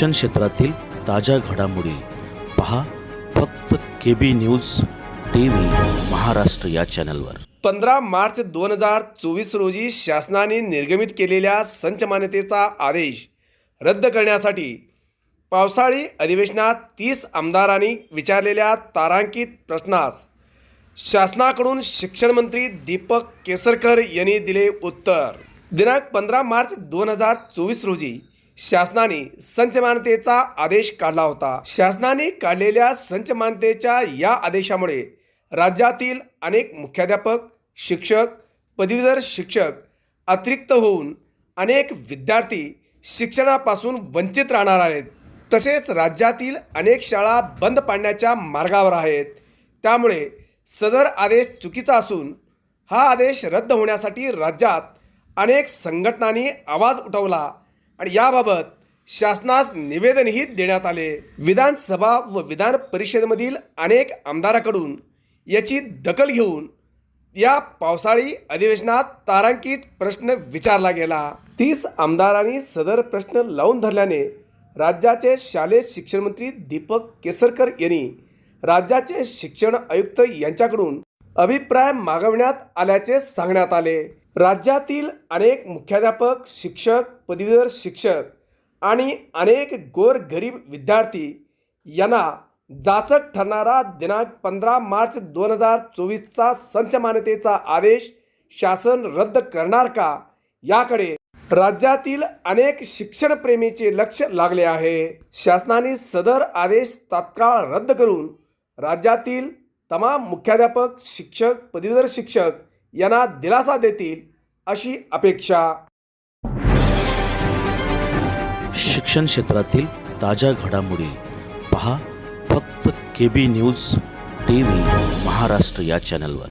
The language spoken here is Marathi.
शिक्षण क्षेत्रातील ताज्या घडामोडी पहा फक्त K B news T V Maharashtra या चॅनलवर. पंधरा मार्च दोन हजार चोवीस रोजी शासनाने निर्गमित केलेल्या संच मान्यतेचा आदेश रद्द करण्यासाठी पावसाळी अधिवेशनात तीस आमदारांनी विचारलेल्या तारांकित प्रश्नास शासनाकडून शिक्षणमंत्री दीपक केसरकर यांनी दिले उत्तर. दिनांक पंधरा मार्च दोन हजार चोवीस रोजी शासनाने संचमानतेचा आदेश काढला होता. शासनाने काढलेल्या संचमानतेच्या या आदेशामुळे राज्यातील अनेक मुख्याध्यापक शिक्षक पदवीधर शिक्षक अतिरिक्त होऊन अनेक विद्यार्थी शिक्षणापासून वंचित राहणार आहेत. तसेच राज्यातील अनेक शाळा बंद पाडण्याच्या मार्गावर आहेत. त्यामुळे सदर आदेश चुकीचा असून हा आदेश रद्द होण्यासाठी राज्यात अनेक संघटनांनी आवाज उठवला आणि याबाबत शासनास निवेदनही देण्यात आले. विधानसभा व विधान परिषदेमधील अनेक आमदाराकडून याची दखल घेऊन या पावसाळी अधिवेशनात तारांकित प्रश्न विचारला गेला. तीस आमदारांनी सदर प्रश्न लावून धरल्याने राज्याचे शालेय शिक्षण मंत्री दीपक केसरकर यांनी राज्याचे शिक्षण आयुक्त यांच्याकडून अभिप्राय मागवण्यात आल्याचे सांगण्यात आले. राज्यातील अनेक मुख्याध्यापक शिक्षक पदवीधर शिक्षक आणि अनेक गोरगरीब विद्यार्थी यांना जाचक ठरणारा दिनांक पंधरा मार्च दोन हजार चोवीसचा संच मान्यतेचा आदेश शासन रद्द करणार का याकडे राज्यातील अनेक शिक्षणप्रेमीचे लक्ष लागले आहे. शासनाने सदर आदेश तात्काळ रद्द करून राज्यातील तमाम मुख्याध्यापक शिक्षक पदवीधर शिक्षक यांना दिलासा देतील अशी अपेक्षा. शिक्षण क्षेत्रातील ताज्या घडामोडी पहा फक्त K B news T V Maharashtra या चॅनलवर